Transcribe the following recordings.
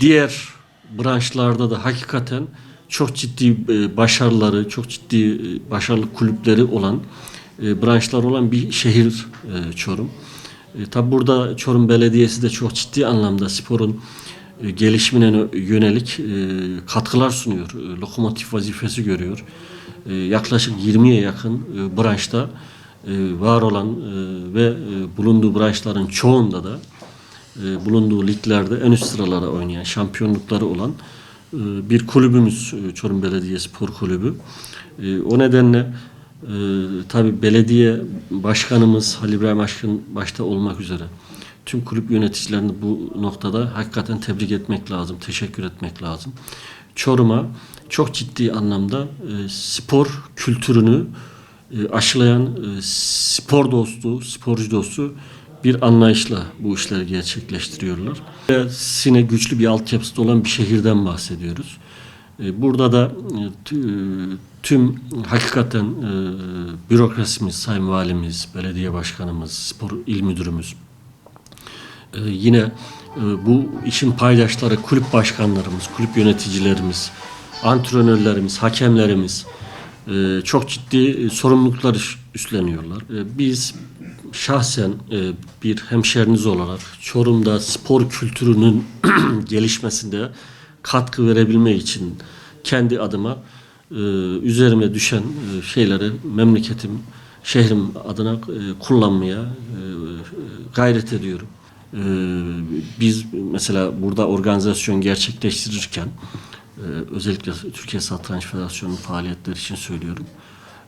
diğer branşlarda da hakikaten çok ciddi e, başarıları, çok ciddi e, başarılı kulüpleri olan e, branşlar olan bir şehir Çorum. Tabi burada Çorum Belediyesi de çok ciddi anlamda sporun gelişimine yönelik katkılar sunuyor. Lokomotif vazifesi görüyor. Yaklaşık 20'ye yakın branşta var olan ve bulunduğu branşların çoğunda da e, bulunduğu liglerde en üst sıralara oynayan, şampiyonlukları olan e, bir kulübümüz e, Çorum Belediye Spor Kulübü. O nedenle tabi belediye başkanımız Halil İbrahim Aşkın başta olmak üzere tüm kulüp yöneticilerini bu noktada hakikaten tebrik etmek lazım, teşekkür etmek lazım. Çorum'a çok ciddi anlamda spor kültürünü aşılayan spor dostu, sporcu dostu bir anlayışla bu işleri gerçekleştiriyorlar. Sine güçlü bir altyapısı olan bir şehirden bahsediyoruz. E, Burada da e, tü- tüm hakikaten e, bürokrasimiz, sayın valimiz, belediye başkanımız, spor il müdürümüz, yine e, bu işin paydaşları kulüp başkanlarımız, kulüp yöneticilerimiz, antrenörlerimiz, hakemlerimiz e, çok ciddi e, sorumluluklar üstleniyorlar. E, Biz şahsen e, bir hemşeriniz olarak Çorum'da spor kültürünün gelişmesinde katkı verebilmek için kendi adıma e, üzerime düşen şeyleri memleketim, şehrim adına kullanmaya gayret ediyorum. Biz mesela burada organizasyon gerçekleştirirken özellikle Türkiye Satranç Federasyonu'nun faaliyetleri için söylüyorum.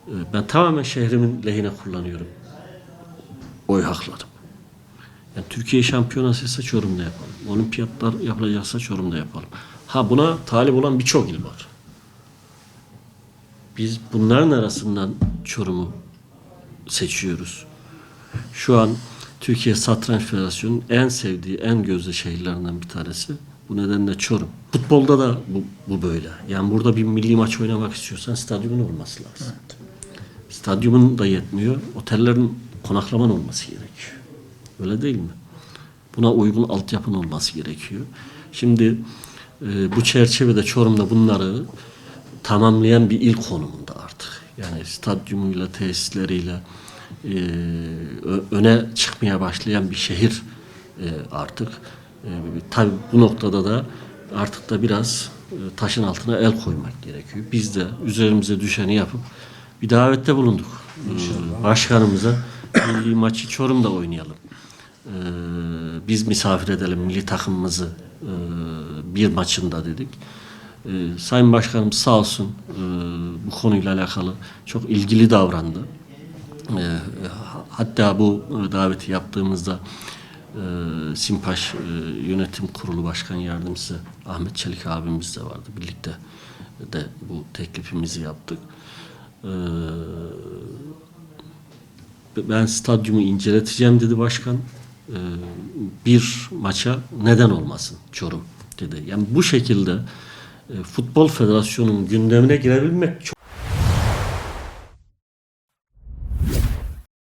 Ee, ben tamamen şehrimin lehine kullanıyorum. Oy haklarım. Yani Türkiye şampiyonası Çorum'da yapalım. Olimpiyatlar yapılacaksa Çorum'da yapalım. Ha buna talip olan birçok il var. Biz bunların arasından Çorum'u seçiyoruz. Şu an Türkiye Satranç Federasyonu'nun en sevdiği, en gözde şehirlerinden bir tanesi. Bu nedenle Çorum. Futbolda da bu, bu böyle. Yani burada bir milli maç oynamak istiyorsan stadyumun olması lazım. Stadyumun da yetmiyor. Otellerin konaklaman olması gerekiyor. Öyle değil mi? Buna uygun altyapın olması gerekiyor. Şimdi e, bu çerçevede Çorum'da bunları tamamlayan bir il konumunda artık. Yani stadyumuyla, tesisleriyle e, öne çıkmaya başlayan bir şehir e, artık. E, tabii bu noktada da artık da biraz e, taşın altına el koymak gerekiyor. Biz de üzerimize düşeni yapıp bir davette bulunduk. E, başkanımıza milli maçı Çorum'da oynayalım. E, biz misafir edelim milli takımımızı e, bir maçında dedik. E, Sayın Başkanım sağ olsun e, bu konuyla alakalı çok ilgili davrandı. E, hatta bu e, daveti yaptığımızda e, Simpaş e, Yönetim Kurulu Başkan Yardımcısı Ahmet Çelik abimiz de vardı. Birlikte de bu teklifimizi yaptık. E, ben stadyumu inceleteceğim dedi başkan. E, bir maça neden olmasın Çorum dedi. Yani bu şekilde e, Futbol Federasyonu'nun gündemine girebilmek çok